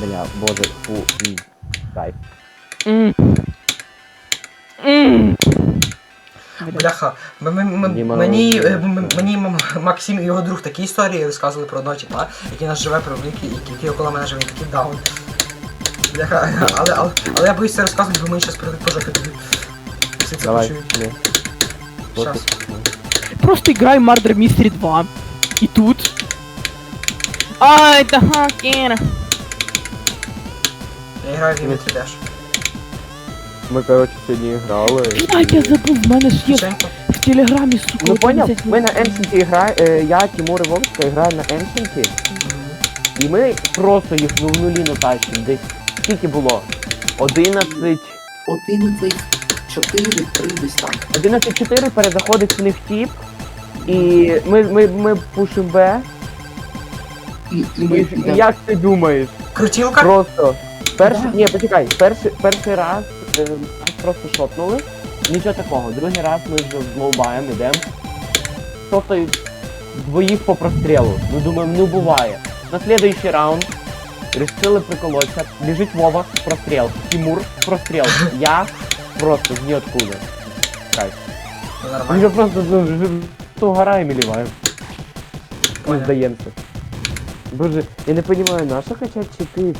Бля, боже, фу, м, кайф. М. М. Бляха, м- м- м- Діма, мені, е, м- мені м- Максим і його друг такі історії розказували про одного тіпа, який нас живе про великий, який около мене живе, такий даун. Бляха, але, але, але я боюсь це розказувати, бо мені щас прийдуть по жопі тобі. Всі це Давай, почують. Щас. Просто играй в Murder Mystery 2. И тут... А, это хакер. Я граю в Гімі 3D. Ми, коротше, сьогодні грали. Блядь, я забув, в мене ж є Тихенько. в телеграмі, сука, Ну поняв, 11 ми на Ancient граємо, е, я, Тимур і Вовчка граємо на Ancient, і ми просто їх в нулі натащимо. Десь скільки було? 11... 11, 4, 3 десь так. 11-4 перезаходить в них тіп, і ми, ми, ми пушимо Б. І, і ми І, і йдемо. як ти думаєш? Крутілка? Просто Перший, ні, почекай, перший, перший раз е, просто шотнули. Нічого такого. Другий раз ми вже з лоубаєм йдемо. Тобто двоїх по прострілу. Ну думаємо, не буває. На слідуючий раунд решили приколотися. Біжить Вова, простріл. Тимур, простріл. Я просто з ніоткуди. Кайф. Ми вже просто ну, вже і міліваємо. Ми здаємося. Боже, я не розумію, наша хоча чи 4,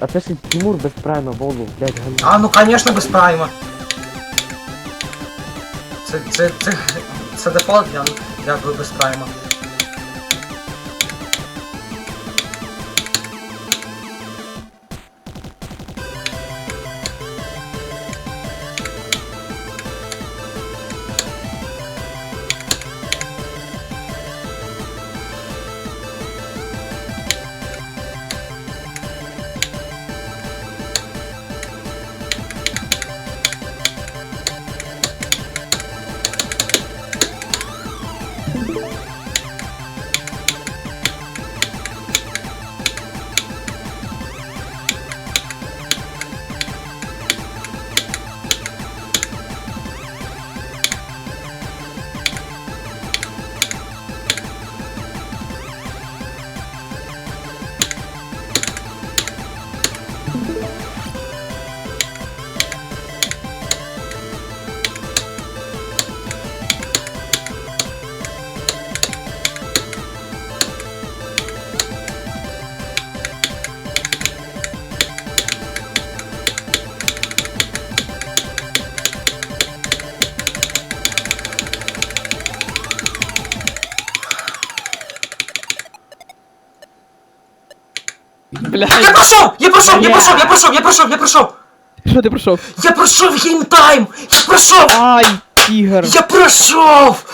а це ж Тимур без прайма Вову, блядь, галю. А, ну конечно, без прайма. Це, це, це, це дефолт для, для без прайма. Я Блядь, пройшов! Я пройшов! Я пройшов! Я пройшов! Я пройшов! Я пройшов! що ти пройшов? Я пройшов геймтайм! Я пройшов! Ай, тігр. Я пройшов!